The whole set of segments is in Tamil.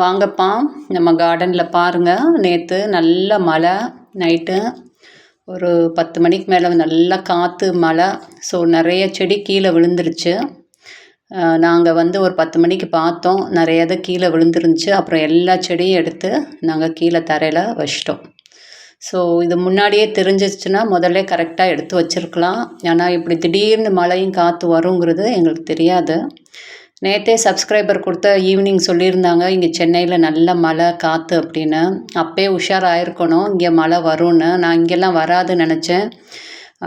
வாங்கப்பா. நம்ம கார்டனில் பாருங்கள் நேற்று நல்ல மழை நைட்டு ஒரு பத்து மணிக்கு மேலே நல்லா காற்று மழை. ஸோ நிறைய செடி கீழே விழுந்துருச்சு. நாங்கள் வந்து ஒரு பத்து மணிக்கு பார்த்தோம். நிறைய இது கீழே விழுந்துருந்துச்சு. அப்புறம் எல்லா செடியும் எடுத்து நாங்கள் கீழே தரையில் வச்சிட்டோம். ஸோ இது முன்னாடியே தெரிஞ்சிச்சுன்னா முதல்ல கரெக்டாக எடுத்து வச்சுருக்கலாம். ஏன்னா இப்படி திடீர்னு மழையும் காற்று வருங்கிறது எங்களுக்கு தெரியாது. நேற்றே சப்ஸ்கிரைபர் கொடுத்த ஈவினிங் சொல்லியிருந்தாங்க இங்கே சென்னையில் நல்ல மழை காற்று அப்படின்னு. அப்போயே உஷாராயிருக்கணும் இங்கே மழை வரும்னு. நான் இங்கெல்லாம் வராதுன்னு நினச்சேன்.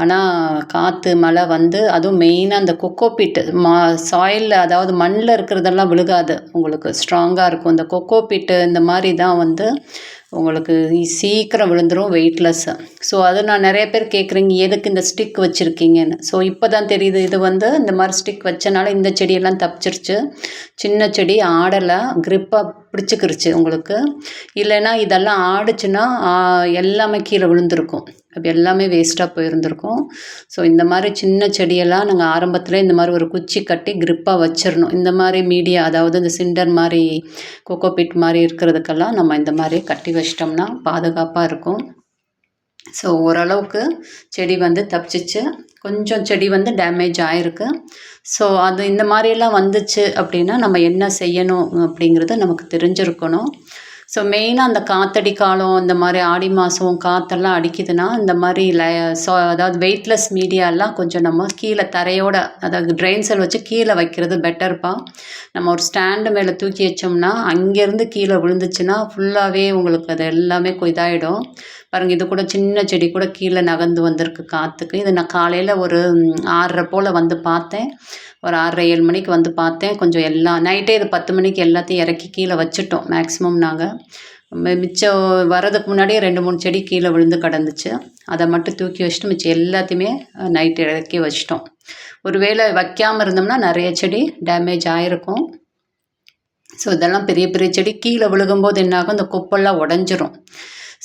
ஆனால் காற்று மழை வந்து அதுவும் மெயினாக அந்த கொக்கோ பீட்டு மா சாயிலில் அதாவது மண்ணில் இருக்கிறதெல்லாம் விழுகாது. உங்களுக்கு ஸ்ட்ராங்காக இருக்கும். இந்த கொக்கோ பீட்டு இந்த மாதிரி தான் வந்து உங்களுக்கு சீக்கிரம் விழுந்துடும் வெயிட்லெஸ்ஸு ஸோ அது நான் நிறைய பேர் கேட்குறீங்க எதுக்கு இந்த ஸ்டிக் வச்சுருக்கீங்கன்னு? ஸோ இப்போ தான் தெரியுது இது வந்து இந்த மாதிரி ஸ்டிக் வச்சனால இந்த செடியெல்லாம் தப்பிச்சிருச்சு. சின்ன செடி ஆடலை க்ரிப்பாக பிடிச்சிக்கிருச்சு உங்களுக்கு. இல்லைன்னா இதெல்லாம் ஆடுச்சுன்னா எல்லாமே கீழே விழுந்திருக்கும். அப்போ எல்லாமே வேஸ்ட்டாக போயிருந்திருக்கும். ஸோ இந்த மாதிரி சின்ன செடியெல்லாம் நாங்கள் ஆரம்பத்தில் இந்த மாதிரி ஒரு குச்சி கட்டி க்ரிப்பாக வச்சிடணும். இந்த மாதிரி மீடியா அதாவது இந்த சிண்டர் மாதிரி கொக்கோபிட் மாதிரி இருக்கிறதுக்கெல்லாம் நம்ம இந்த மாதிரி கட்டி வச்சிட்டோம்னா பாதுகாப்பாக இருக்கும். ஸோ ஓரளவுக்கு செடி வந்து தப்பிச்சிச்சு. கொஞ்சம் செடி வந்து டேமேஜ் ஆகிருக்கு ஸோ அது இந்த மாதிரியெல்லாம் வந்துச்சு அப்படின்னா நம்ம என்ன செய்யணும் அப்படிங்கிறது நமக்கு தெரிஞ்சிருக்கணும். ஸோ மெயினாக அந்த காற்றடி காலம் இந்த மாதிரி ஆடி மாதம் காற்றெல்லாம் அடிக்குதுன்னா இந்த மாதிரி ல ஸோ அதாவது வெயிட்லெஸ் மீடியாலாம் கொஞ்சம் நம்ம கீழே தரையோட அதாவது ட்ரெயின் செல் வச்சு கீழே வைக்கிறது பெட்டர்ப்பா நம்ம ஒரு ஸ்டாண்டு மேலே தூக்கி வச்சோம்னா அங்கேருந்து கீழே விழுந்துச்சுன்னா ஃபுல்லாகவே உங்களுக்கு அது எல்லாமே இதாகிடும் பாருங்கள் இது கூட சின்ன செடி கூட கீழே நகர்ந்து வந்திருக்கு காற்றுக்கு இது நான் காலையில் ஒரு ஆறரை போல் வந்து பார்த்தேன். ஒரு ஆறரை ஏழு மணிக்கு வந்து பார்த்தேன். கொஞ்சம் எல்லாம் நைட்டே இது பத்து மணிக்கு எல்லாத்தையும் இறக்கி கீழே வச்சுட்டோம் மேக்ஸிமம் நாங்கள் மிச்சம் வரதுக்கு முன்னாடியே ரெண்டு மூணு செடி கீழே விழுந்து கிடந்துச்சு. அதை மட்டும் தூக்கி வச்சுட்டு மிச்சம் எல்லாத்தையுமே நைட்டு இறக்கி வச்சிட்டோம். ஒரு வேளை வைக்காமல் இருந்தோம்னா நிறைய செடி டேமேஜ் ஆகிருக்கும் ஸோ இதெல்லாம் பெரிய பெரிய செடி கீழே விழுகும்போது என்னாகும்? இந்த குப்பெல்லாம் உடஞ்சிரும்.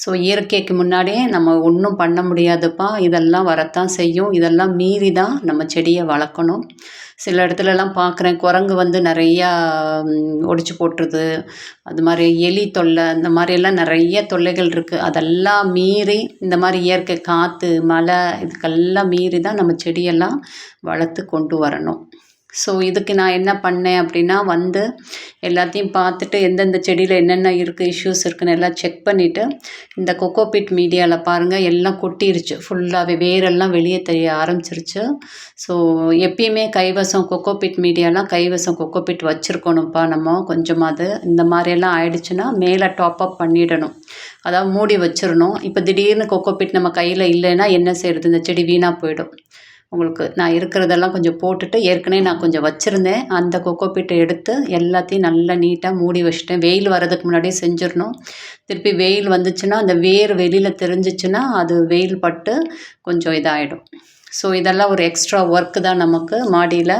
ஸோ இயற்கைக்கு முன்னாடியே நம்ம ஒன்றும் பண்ண முடியாதுப்பா. இதெல்லாம் வரத்தான் செய்யும். இதெல்லாம் மீறி தான் நம்ம செடியை வளர்க்கணும். சில இடத்துலலாம் பார்க்குறேன் குரங்கு வந்து நிறையா ஒடிச்சு போட்டுருது. அது மாதிரி எலி தொல்லை இந்த மாதிரியெல்லாம் நிறைய தொல்லைகள் இருக்குது அதெல்லாம் மீறி இந்த மாதிரி இயற்கை காற்று மழை இதுக்கெல்லாம் மீறி தான் நம்ம செடியெல்லாம் வளர்த்து கொண்டு வரணும். ஸோ இதுக்கு நான் என்ன பண்ணேன் அப்படின்னா வந்து எல்லாத்தையும் பார்த்துட்டு எந்தெந்த செடியில் என்னென்ன இருக்குது இஷ்யூஸ் இருக்குன்னு எல்லாம் செக் பண்ணிவிட்டு இந்த கொக்கோபிட் மீடியாவில் பாருங்கள் எல்லாம் கொட்டிருச்சு. ஃபுல்லாகவே வேரெல்லாம் வெளியே தெரிய ஆரம்பிச்சிருச்சு. ஸோ எப்பயுமே கைவசம் கொக்கோபிட் மீடியாலாம் கைவசம் கொக்கோபிட் வச்சுருக்கணும்ப்பா நம்ம கொஞ்சமாவது. இந்த மாதிரியெல்லாம் ஆயிடுச்சுன்னா மேலே டாப்அப் பண்ணிடணும். அதாவது மூடி வச்சிடணும். இப்போ திடீர்னு கொக்கோபிட் நம்ம கையில் இல்லைன்னா என்ன செய்கிறது இந்த செடி வீணாக போயிடும். உங்களுக்கு நான் இருக்கிறதெல்லாம் கொஞ்சம் போட்டுட்டு ஏற்கனவே நான் கொஞ்சம் வச்சுருந்தேன். அந்த கொக்கோ பீட்டை எடுத்து எல்லாத்தையும் நல்லா நீட்டாக மூடி வச்சுட்டேன். வெயில் வர்றதுக்கு முன்னாடியே செஞ்சிடணும். திருப்பி வெயில் வந்துச்சுன்னா அந்த வேர் வெளியில் தெரிஞ்சிச்சுன்னா அது வெயில் பட்டு கொஞ்சம் இதாகிடும் ஸோ இதெல்லாம் ஒரு எக்ஸ்ட்ரா ஒர்க்கு தான் நமக்கு மாடியில்.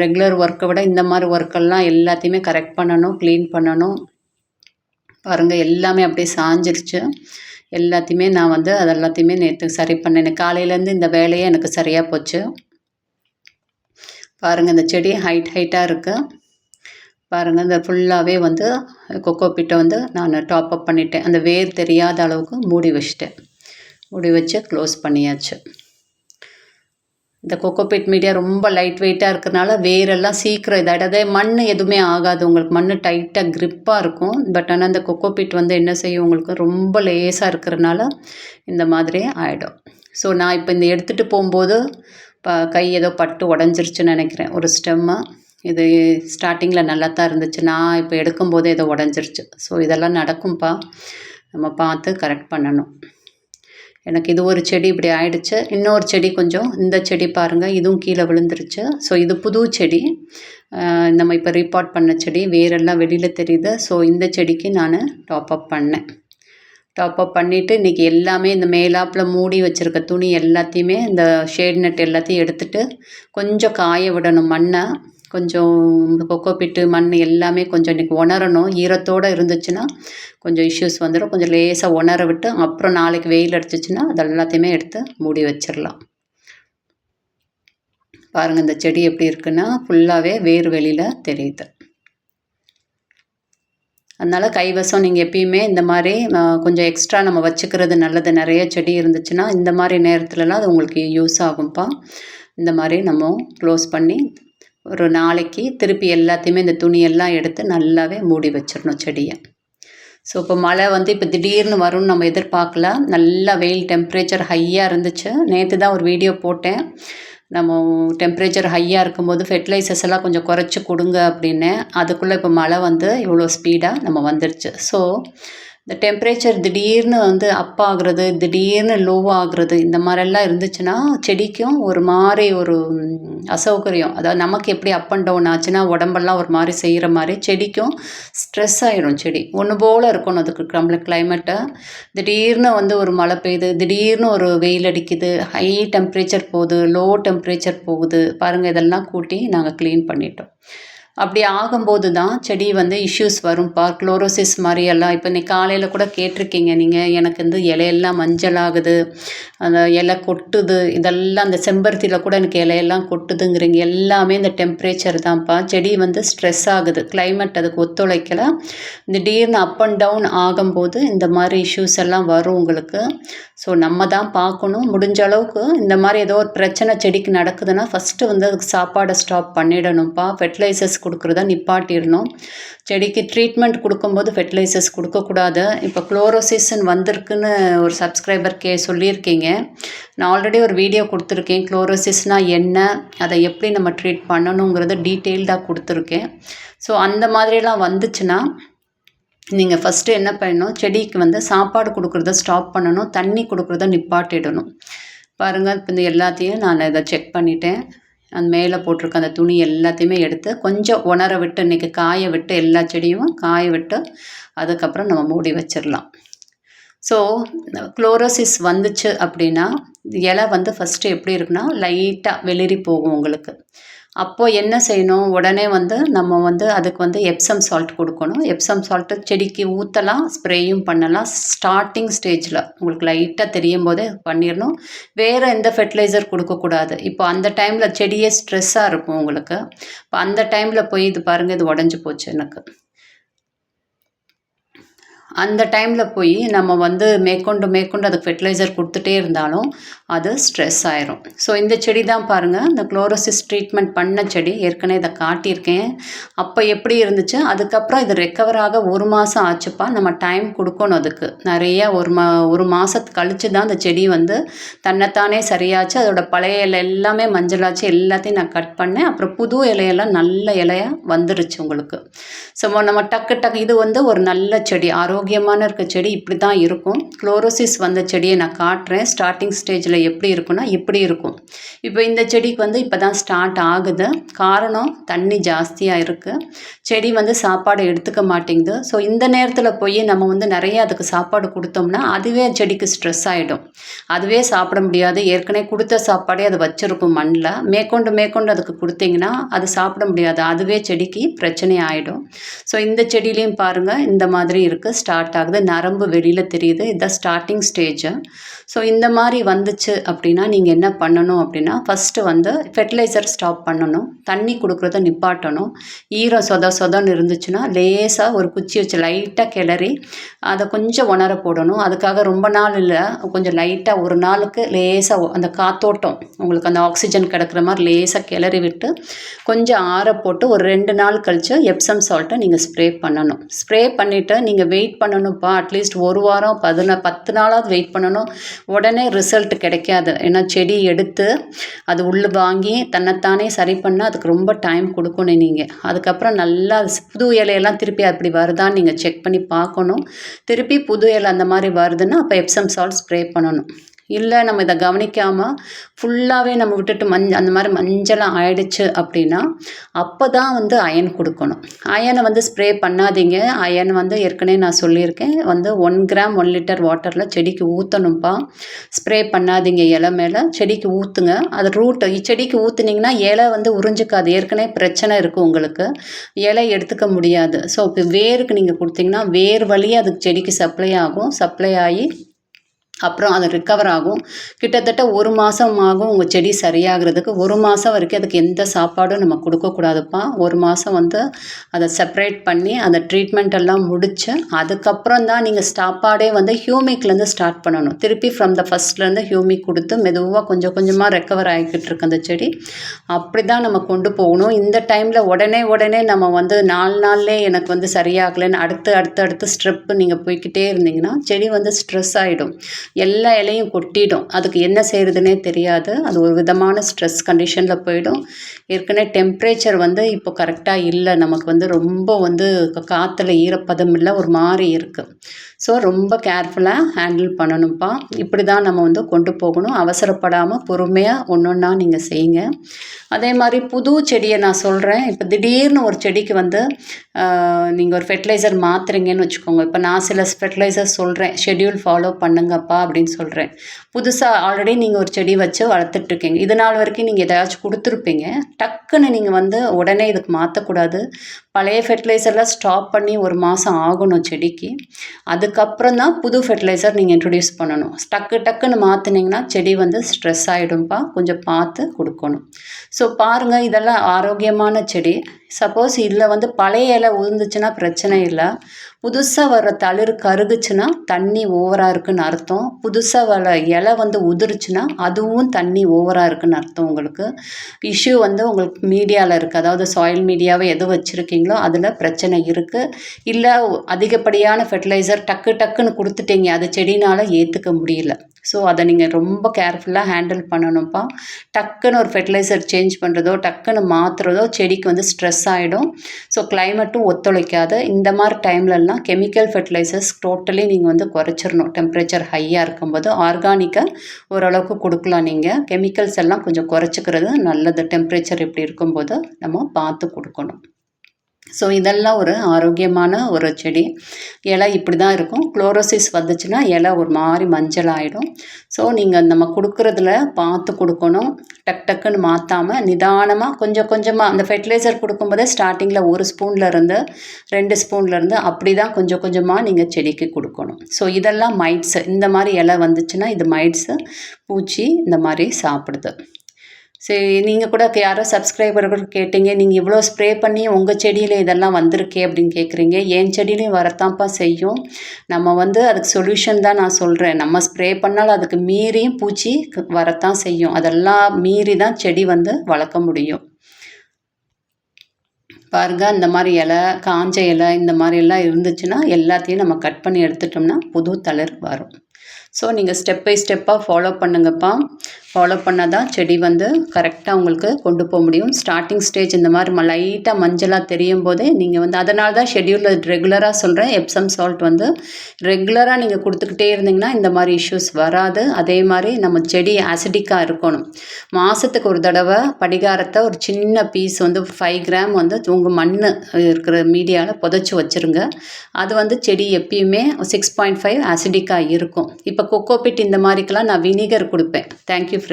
ரெகுலர் ஒர்க்கை விட இந்த மாதிரி ஒர்க்கெல்லாம் எல்லாத்தையுமே கரெக்ட் பண்ணணும் க்ளீன் பண்ணணும். பாருங்கள் எல்லாமே அப்படியே சாஞ்சிருச்சு. எல்லாத்தையுமே நான் வந்து அது எல்லாத்தையுமே நேற்று சரி பண்ணேன். காலையிலேருந்து இந்த வேலையே எனக்கு சரியாக போச்சு. பாருங்கள் இந்த செடி ஹைட் ஹைட்டாக இருக்குது பாருங்கள் இந்த ஃபுல்லாகவே வந்து கொக்கோ பிட்டை வந்து நான் டாப் அப் பண்ணிட்டேன். அந்த வேர் தெரியாத அளவுக்கு மூடி வச்சிட்டேன். மூடி வச்சு க்ளோஸ் பண்ணியாச்சு. இந்த கொக்கோபீட் மீடியா ரொம்ப லைட் வெயிட்டாக இருக்கிறனால வேரெல்லாம் சீக்கிரம் இதாகிடாது மண் எதுவுமே ஆகாது. உங்களுக்கு மண் டைட்டாக க்ரிப்பாக இருக்கும். பட் ஆனால் இந்த கொக்கோபீட் வந்து என்ன செய்யும்? உங்களுக்கு ரொம்ப லேஸாக இருக்கிறனால இந்த மாதிரி ஆகிடும் ஸோ நான் இப்போ இந்த எடுத்துகிட்டு போகும்போது ப கை ஏதோ பட்டு உடஞ்சிருச்சுன்னு நினைக்கிறேன். ஒரு ஸ்டெம்மு இது ஸ்டார்டிங்கில் நல்லா தான் இருந்துச்சு. நான் இப்போ எடுக்கும்போது ஏதோ உடஞ்சிருச்சு. ஸோ இதெல்லாம் நடக்கும்ப்பா நம்ம பார்த்து கரெக்ட் பண்ணணும். எனக்கு இது ஒரு செடி இப்படி ஆயிடுச்சு. இன்னொரு செடி கொஞ்சம் இந்த செடி பாருங்கள் இதுவும் கீழே விழுந்துருச்சு. ஸோ இது புது செடி. நம்ம இப்போ ரீபார்ட் பண்ண செடி வேரெல்லாம் வெளியில் தெரியுது. ஸோ இந்த செடிக்கு நான் டாப் அப் பண்ணேன். டாப் அப் பண்ணிவிட்டு இன்றைக்கி எல்லாமே இந்த மேலாப்பில் மூடி வச்சுருக்க துணி எல்லாத்தையுமே இந்த ஷேட் நெட் எல்லாத்தையும் எடுத்துகிட்டு கொஞ்சம் காய விடணும். மண்ணை கொஞ்சம் கொக்கோ பிட்டு மண் எல்லாமே கொஞ்சம் இன்றைக்கி உணரணும். ஈரத்தோடு இருந்துச்சுன்னா கொஞ்சம் இஷ்யூஸ் வந்துடும் கொஞ்சம் லேசாக உணர விட்டு அப்புறம் நாளைக்கு வெயில் அடிச்சிச்சுன்னா அது எல்லாத்தையுமே எடுத்து மூடி வச்சிடலாம் பாருங்கள் இந்த செடி எப்படி இருக்குன்னா ஃபுல்லாகவே வேர் வெளியில் தெரியுது. அதனால் கைவசம் நீங்கள் எப்பயுமே இந்த மாதிரி கொஞ்சம் எக்ஸ்ட்ரா நம்ம வச்சுக்கிறது நல்லது. நிறைய செடி இருந்துச்சுன்னா இந்த மாதிரி நேரத்துலலாம் அது உங்களுக்கு யூஸ் ஆகும்ப்பா. இந்த மாதிரி நம்ம க்ளோஸ் பண்ணி ஒரு நாளைக்கு திருப்பி எல்லாத்தையுமே இந்த துணியெல்லாம் எடுத்து நல்லாவே மூடி வச்சிடணும் செடியை. ஸோ இப்போ மழை வந்து இப்போ திடீர்னு வரும்னு நம்ம எதிர்பார்க்கல நல்லா வெயில் டெம்ப்ரேச்சர் ஹையாக இருந்துச்சு. நேற்று தான் ஒரு வீடியோ போட்டேன். நம்ம டெம்ப்ரேச்சர் ஹையாக இருக்கும்போது ஃபெர்டிலைசர்ஸ் எல்லாம் கொஞ்சம் குறைச்சி கொடுங்க அப்படின்னு. அதுக்குள்ளே இப்போ மழை வந்து இவ்வளோ ஸ்பீடாக நம்ம வந்துடுச்சு ஸோ இந்த டெம்ப்ரேச்சர் திடீர்னு வந்து அப் ஆகுறது திடீர்னு லோ ஆகுறது இந்த மாதிரிலாம் இருந்துச்சுன்னா செடிக்கும் ஒரு மாதிரி ஒரு அசௌகரியம். அதாவது நமக்கு எப்படி அப் அண்ட் டவுன் ஆச்சுன்னா உடம்பெல்லாம் ஒரு மாதிரி செய்கிற மாதிரி செடிக்கும் ஸ்ட்ரெஸ் ஆயிரும் செடி. ஒன்று போல் இருக்கணும் அதுக்கு நம்மளுக்கு கிளைமேட்டை திடீர்னு வந்து ஒரு மழை பெய்யுது திடீர்னு ஒரு வெயில் அடிக்குது ஹை டெம்ப்ரேச்சர் போகுது லோ டெம்ப்ரேச்சர் போகுது. பாருங்கள் இதெல்லாம் கூட்டி நாங்கள் க்ளீன் பண்ணிட்டோம். அப்படி ஆகும்போது தான் செடி வந்து இஷ்யூஸ் வரும்ப்பா குளோரோசிஸ் மாதிரி எல்லாம் இப்போ நீ காலையில் கூட கேட்டிருக்கீங்க நீங்கள் எனக்கு வந்து இலையெல்லாம் மஞ்சள் ஆகுது அந்த இலை கொட்டுது. இதெல்லாம் அந்த செம்பருத்தியில் கூட எனக்கு இலையெல்லாம் கொட்டுதுங்கிறீங்க. எல்லாமே இந்த டெம்பரேச்சர் தான்ப்பா. செடி வந்து ஸ்ட்ரெஸ் ஆகுது. கிளைமேட் அதுக்கு ஒத்துழைக்கல. திடீர்னு அப் அண்ட் டவுன் ஆகும்போது இந்த மாதிரி இஷ்யூஸ் எல்லாம் வரும் உங்களுக்கு. ஸோ நம்ம தான் பார்க்கணும். முடிஞ்ச அளவுக்கு இந்த மாதிரி ஏதோ ஒரு பிரச்சனை செடிக்கு நடக்குதுன்னா ஃபஸ்ட்டு வந்து அதுக்கு சாப்பாடை ஸ்டாப் பண்ணிடணும்ப்பா. ஃபெர்டிலைசர்ஸ் கொடுக்குறத நிப்பாட்டிடணும். செடிக்கு ட்ரீட்மெண்ட் கொடுக்கும்போது ஃபெர்டிலைசர்ஸ் கொடுக்கக்கூடாது. இப்போ குளோரோசிஸ்ன்னு வந்திருக்குன்னு ஒரு சப்ஸ்கிரைபர் கே சொல்லியிருக்கீங்க. நான் ஆல்ரெடி ஒரு வீடியோ கொடுத்துருக்கேன். குளோரோசிஸ்னால் என்ன அதை எப்படி நம்ம ட்ரீட் பண்ணணுங்கிறத டீட்டெயில்டாக கொடுத்துருக்கேன். ஸோ அந்த மாதிரிலாம் வந்துச்சுன்னா நீங்கள் ஃபஸ்ட்டு என்ன பண்ணணும் செடிக்கு வந்து சாப்பாடு கொடுக்குறத ஸ்டாப் பண்ணணும் தண்ணி கொடுக்குறத நிப்பாட்டிடணும். பாருங்கள் இப்போ இந்த எல்லாத்தையும் நான் இதை செக் பண்ணிட்டேன். அந்த மேலே போட்டிருக்க அந்த துணி எல்லாத்தையுமே எடுத்து கொஞ்சம் உணர விட்டு இன்றைக்கி காய விட்டு எல்லா செடியும் காய விட்டு அதுக்கப்புறம் நம்ம மூடி வச்சிடலாம். ஸோ குளோரோசிஸ் வந்துச்சு அப்படின்னா இலை வந்து ஃபஸ்ட்டு எப்படி இருக்குன்னா லைட்டாக வெளிரி போகும் உங்களுக்கு. அப்போது என்ன செய்யணும்? உடனே வந்து நம்ம வந்து அதுக்கு வந்து எப்சம் சால்ட் கொடுக்கணும். எப்சம் சால்ட்டு செடிக்கு ஊற்றலாம் ஸ்ப்ரேயும் பண்ணலாம். ஸ்டார்டிங் ஸ்டேஜில் உங்களுக்கு லைட்டாக தெரியும் போதே பண்ணிடணும் வேறு எந்த ஃபெர்டிலைசர் கொடுக்கக்கூடாது. இப்போ அந்த டைமில் செடியே ஸ்ட்ரெஸ்ஸாக இருக்கும் உங்களுக்கு. இப்போ அந்த டைமில் போய் இது பாருங்கள் இது உடஞ்சி போச்சு எனக்கு. அந்த டைமில் போய் நம்ம வந்து மேற்கொண்டு மேற்கொண்டு அதுக்கு ஃபெர்டிலைசர் கொடுத்துட்டே இருந்தாலும் அது ஸ்ட்ரெஸ் ஆயிரும். ஸோ இந்த செடி தான் பாருங்கள் இந்த குளோரோசிஸ் ட்ரீட்மெண்ட் பண்ண செடி. ஏற்கனவே இதை காட்டியிருக்கேன். அப்போ எப்படி இருந்துச்சு? அதுக்கப்புறம் இது ரெக்கவர் ஆக ஒரு மாதம் ஆச்சுப்பா. நம்ம டைம் கொடுக்கணும் அதுக்கு. நிறைய ஒரு மா ஒரு மாதத்து கழிச்சு தான் அந்த செடி வந்து தன்னைத்தானே சரியாச்சு. அதோட பழைய இலை எல்லாமே மஞ்சளாச்சு எல்லாத்தையும் நான் கட் பண்ணேன். அப்புறம் புது இலையெல்லாம் நல்ல இலையாக வந்துருச்சு உங்களுக்கு. ஸோ நம்ம டக்கு டக்கு இது வந்து ஒரு நல்ல செடி. ஆரோக்கியமான இருக்க செடி இப்படி தான் இருக்கும். குளோரோசிஸ் வந்த செடியை நான் காட்டுறேன். ஸ்டார்டிங் ஸ்டேஜில் எப்படி இருக்குன்னா இப்படி இருக்கும். இப்போ இந்த செடிக்கு வந்து இப்போ தான் ஸ்டார்ட் ஆகுது. காரணம் தண்ணி ஜாஸ்தியாக இருக்குது செடி வந்து சாப்பாடு எடுத்துக்க மாட்டேங்குது. ஸோ இந்த நேரத்தில் போய் நம்ம வந்து நிறைய அதுக்கு சாப்பாடு கொடுத்தோம்னா அதுவே செடிக்கு ஸ்ட்ரெஸ் ஆகிடும் அதுவே சாப்பிட முடியாது. ஏற்கனவே கொடுத்த சாப்பாடே அது வச்சுருக்கும் மண்ணில் மேற்கொண்டு மேற்கொண்டு அதுக்கு கொடுத்தீங்கன்னா அது சாப்பிட முடியாது. அதுவே செடிக்கு பிரச்சனை ஆகிடும் ஸோ இந்த செடியிலையும் பாருங்கள் இந்த மாதிரி இருக்குது ஸ்டார்ட் ஆகுது. நரம்பு வெளியில் தெரியுது. இதுதான் ஸ்டார்டிங் ஸ்டேஜு ஸோ இந்த மாதிரி வந்துச்சு அப்படின்னா நீங்கள் என்ன பண்ணணும் அப்படின்னா ஃபஸ்ட்டு வந்து ஃபெர்டிலைசர் ஸ்டாப் பண்ணணும். தண்ணி கொடுக்குறத நிப்பாட்டணும். ஈரம் சொத சொதன்னு இருந்துச்சுன்னா லேசாக ஒரு குச்சி வச்சு லைட்டாக கிளறி அதை கொஞ்சம் உணர போடணும். அதுக்காக ரொம்ப நாள் இல்லை கொஞ்சம் லைட்டாக ஒரு நாளுக்கு லேசாக அந்த காத்தோட்டம் உங்களுக்கு அந்த ஆக்சிஜன் கிடக்கிற மாதிரி லேசாக கிளறி விட்டு கொஞ்சம் ஆற போட்டு ஒரு ரெண்டு நாள் கழித்து எப்சம் சால்ட்டை நீங்கள் ஸ்ப்ரே பண்ணணும். ஸ்ப்ரே பண்ணிவிட்டு நீங்கள் வெயிட் பண்ணணும்ப்பா. அட்லீஸ்ட் ஒரு வாரம் பதின பத்து நாளாவது வெயிட் பண்ணணும். உடனே ரிசல்ட் கிடைக்காது. ஏன்னா செடி எடுத்து அது உள்ளே வாங்கி தன்னைத்தானே சரி பண்ணால் அதுக்கு ரொம்ப டைம் கொடுக்கணும் நீங்கள் அதுக்கப்புறம் நல்லா அது புது இலையெல்லாம் திருப்பி அப்படி வருதான்னு நீங்கள் செக் பண்ணி பார்க்கணும். திருப்பி புது இலை அந்த மாதிரி வருதுன்னா அப்போ எப்சம் சால்ட் ஸ்ப்ரே பண்ணணும். இல்லை நம்ம இதை கவனிக்காமல் ஃபுல்லாகவே நம்ம விட்டுட்டு மஞ்சள் அந்த மாதிரி மஞ்சளாக ஆயிடுச்சு அப்படின்னா அப்போ தான் வந்து அயன் கொடுக்கணும். அயனை வந்து ஸ்ப்ரே பண்ணாதீங்க. அயன் வந்து ஏற்கனவே நான் சொல்லியிருக்கேன். வந்து ஒன் கிராம் ஒன் லிட்டர் வாட்டரில் செடிக்கு ஊற்றணும்ப்பா ஸ்ப்ரே பண்ணாதீங்க இலை மேலே. செடிக்கு ஊற்றுங்க அது ரூட் செடிக்கு ஊற்றுனீங்கன்னா இலை வந்து உறிஞ்சிக்காது. ஏற்கனவே பிரச்சனை இருக்குது உங்களுக்கு. இலை எடுத்துக்க முடியாது. ஸோ இப்போ வேருக்கு நீங்கள் கொடுத்தீங்கன்னா வேர் வழியாக அதுக்கு செடிக்கு சப்ளை ஆகும். சப்ளை ஆகி அப்புறம் அது ரிக்கவர் ஆகும். கிட்டத்தட்ட ஒரு மாதம் ஆகும் உங்கள் செடி சரியாகிறதுக்கு. ஒரு மாதம் வரைக்கும் அதுக்கு எந்த சாப்பாடும் நம்ம கொடுக்கக்கூடாதுப்பா ஒரு மாதம் வந்து அதை செப்பரேட் பண்ணி அந்த ட்ரீட்மெண்ட் எல்லாம் முடித்து அதுக்கப்புறம் தான் நீங்கள் சாப்பாடே வந்து ஹியூமிக்லேருந்து ஸ்டார்ட் பண்ணணும். திருப்பி ஃப்ரம் த ஃபஸ்ட்லேருந்து ஹியூமிக் கொடுத்து மெதுவாக கொஞ்சம் கொஞ்சமாக ரெக்கவர் ஆகிக்கிட்டு இருக்கு அந்த செடி. அப்படி தான் நம்ம கொண்டு போகணும். இந்த டைமில் உடனே உடனே நம்ம வந்து நாலு நாள்லே எனக்கு வந்து சரியாகலைன்னு அடுத்து அடுத்து அடுத்து ஸ்ட்ரெப்பு நீங்கள் போய்கிட்டே இருந்தீங்கன்னா செடி வந்து ஸ்ட்ரெஸ் ஆகிடும் எல்லா இலையும் கொட்டிடும். அதுக்கு என்ன செய்கிறதுனே தெரியாது. அது ஒரு விதமான ஸ்ட்ரெஸ் கண்டிஷனில் போயிடும். ஏற்கனவே டெம்ப்ரேச்சர் வந்து இப்போ கரெக்டாக இல்லை. நமக்கு வந்து ரொம்ப வந்து காற்றுல ஈரப்பதம் இல்லை. ஒரு மாதிரி இருக்குது ஸோ ரொம்ப கேர்ஃபுல்லாக ஹேண்டில் பண்ணணும்ப்பா. இப்படி தான் நம்ம வந்து கொண்டு போகணும். அவசரப்படாமல் பொறுமையாக ஒன்று ஒன்றா நீங்கள் செய்யுங்க. அதே மாதிரி புது செடியை நான் சொல்கிறேன் இப்போ திடீர்னு ஒரு செடிக்கு வந்து நீங்கள் ஒரு ஃபெர்டிலைசர் மாற்றுறீங்கன்னு வச்சுக்கோங்க. இப்போ நான் சில ஃபெர்டிலைசர் சொல்கிறேன் ஷெட்யூல் ஃபாலோ பண்ணுங்கப்பா அப்படின்னு சொல்கிறேன் புதுசாக ஆல்ரெடி நீங்கள் ஒரு செடி வச்சு வளர்த்துட்ருக்கீங்க. இது நாள் வரைக்கும் நீங்கள் எதாச்சும் கொடுத்துருப்பீங்க. டக்குன்னு நீங்கள் வந்து உடனே இதுக்கு மாற்றக்கூடாது பழைய ஃபெர்டிலைசர்லாம் ஸ்டாப் பண்ணி ஒரு மாதம் ஆகணும் செடிக்கு. அது அதுக்கப்புறம் தான் புது ஃபெர்டிலைசர் நீங்கள் இன்ட்ரடியூஸ் பண்ணணும். டக்கு டக்குன்னு மாற்றினீங்கன்னா செடி வந்து ஸ்ட்ரெஸ் ஆகிடும்ப்பா கொஞ்சம் பார்த்து கொடுக்கணும். ஸோ பாருங்கள் இதெல்லாம் ஆரோக்கியமான செடி. சப்போஸ் இதில் வந்து பழைய இலை உழுந்துச்சுன்னா பிரச்சனை இல்லை. புதுசாக வர தளிர் கருகுச்சுன்னா தண்ணி ஓவராக இருக்குன்னு அர்த்தம். புதுசாக வர இலை வந்து உதிருச்சுன்னா அதுவும் தண்ணி ஓவராக இருக்குன்னு அர்த்தம் உங்களுக்கு. இஷ்யூ வந்து உங்களுக்கு மீடியாவில் இருக்குது அதாவது சாயில் மீடியாவை எது வச்சுருக்கீங்களோ அதில் பிரச்சனை இருக்குது இல்லை அதிகப்படியான ஃபெர்டிலைசர் டக்கு டக்குன்னு கொடுத்துட்டீங்க. அது செடினால் ஏற்றுக்க முடியல. ஸோ அதை நீங்கள் ரொம்ப கேர்ஃபுல்லாக ஹேண்டில் பண்ணணும்ப்பா. டக்குன்னு ஒரு ஃபெர்டிலைசர் சேஞ்ச் பண்ணுறதோ டக்குன்னு மாற்றுறதோ செடிக்கு வந்து ஸ்ட்ரெஸ் ஆகிடும் ஸோ கிளைமேட்டும் ஒத்துழைக்காது. இந்த மாதிரி டைம்லலாம் கெமிக்கல் ஃபெர்டிலைசர்ஸ் டோட்டலி நீங்கள் வந்து குறைச்சிடணும் டெம்பரேச்சர் ஹையாக இருக்கும்போது ஆர்கானிக்கை ஓரளவுக்கு கொடுக்கலாம் நீங்கள் கெமிக்கல்ஸ் எல்லாம் கொஞ்சம் குறைச்சிக்கிறது நல்லது. டெம்பரேச்சர் இப்படி இருக்கும்போது நம்ம பார்த்து கொடுக்கணும். ஸோ இதெல்லாம் ஒரு ஆரோக்கியமான ஒரு செடி. இலை இப்படி தான் இருக்கும். குளோரோசிஸ் வந்துச்சுன்னா இலை ஒரு மாதிரி மஞ்சள் ஆகிடும் ஸோ நீங்கள் நம்ம கொடுக்குறதுல பார்த்து கொடுக்கணும். டக் டக்குன்னு மாற்றாமல் நிதானமாக கொஞ்சம் கொஞ்சமாக அந்த ஃபெர்டிலைசர் கொடுக்கும்போதே ஸ்டார்டிங்கில் ஒரு ஸ்பூன்லேருந்து ரெண்டு ஸ்பூன்லேருந்து அப்படி தான் கொஞ்சம் கொஞ்சமாக நீங்கள் செடிக்கு கொடுக்கணும். ஸோ இதெல்லாம் மைட்ஸு இந்த மாதிரி இலை வந்துச்சுன்னா இது மைட்ஸு பூச்சி இந்த மாதிரி சாப்பிடுது. சரி நீங்கள் கூட யாரோ சப்ஸ்கிரைபர்கள் கேட்டீங்க நீங்கள் இவ்வளோ ஸ்ப்ரே பண்ணி உங்கள் செடியில் இதெல்லாம் வந்திருக்கே அப்படின்னு கேட்குறீங்க என் செடியிலையும் வரத்தான்ப்பா செய்யும். நம்ம வந்து அதுக்கு சொல்யூஷன் தான் நான் சொல்கிறேன் நம்ம ஸ்ப்ரே பண்ணாலும் அதுக்கு மீறியும் பூச்சி வரத்தான் செய்யும். அதெல்லாம் மீறி தான் செடி வந்து வளர்க்க முடியும். பாருங்க இந்த மாதிரி இலை காஞ்ச இலை இந்த மாதிரி எல்லாம் இருந்துச்சுன்னா எல்லாத்தையும் நம்ம கட் பண்ணி எடுத்துட்டோம்னா புது தளிர் வரும். ஸோ நீங்கள் ஸ்டெப் பை ஸ்டெப்பாக ஃபாலோ பண்ணுங்கப்பா. ஃபாலோ பண்ணால் தான் செடி வந்து கரெக்டாக உங்களுக்கு கொண்டு போக முடியும். ஸ்டார்டிங் ஸ்டேஜ் இந்த மாதிரி லைட்டாக மஞ்சளாக தெரியும் போதே நீங்கள் வந்து அதனால தான் ஷெடியூலில் ரெகுலராக சொல்கிறேன் எப்சம் சால்ட் வந்து ரெகுலராக நீங்கள் கொடுத்துக்கிட்டே இருந்தீங்கன்னா இந்த மாதிரி இஷ்யூஸ் வராது. அதே மாதிரி நம்ம செடி ஆசிடிக்காக இருக்கணும். மாதத்துக்கு ஒரு தடவை படிகாரத்தை ஒரு சின்ன பீஸ் வந்து ஃபைவ் கிராம் வந்து உங்கள் மண் இருக்கிற மீடியாவில் புதைச்சி வச்சுருங்க. அது வந்து செடி எப்பயுமே சிக்ஸ் பாயிண்ட் ஃபைவ் ஆசிடிக்காக இருக்கும். இப்போ கொக்கோபிட் இந்த மாதிரிக்கெல்லாம் நான் வினிகர் கொடுப்பேன். Thank you friend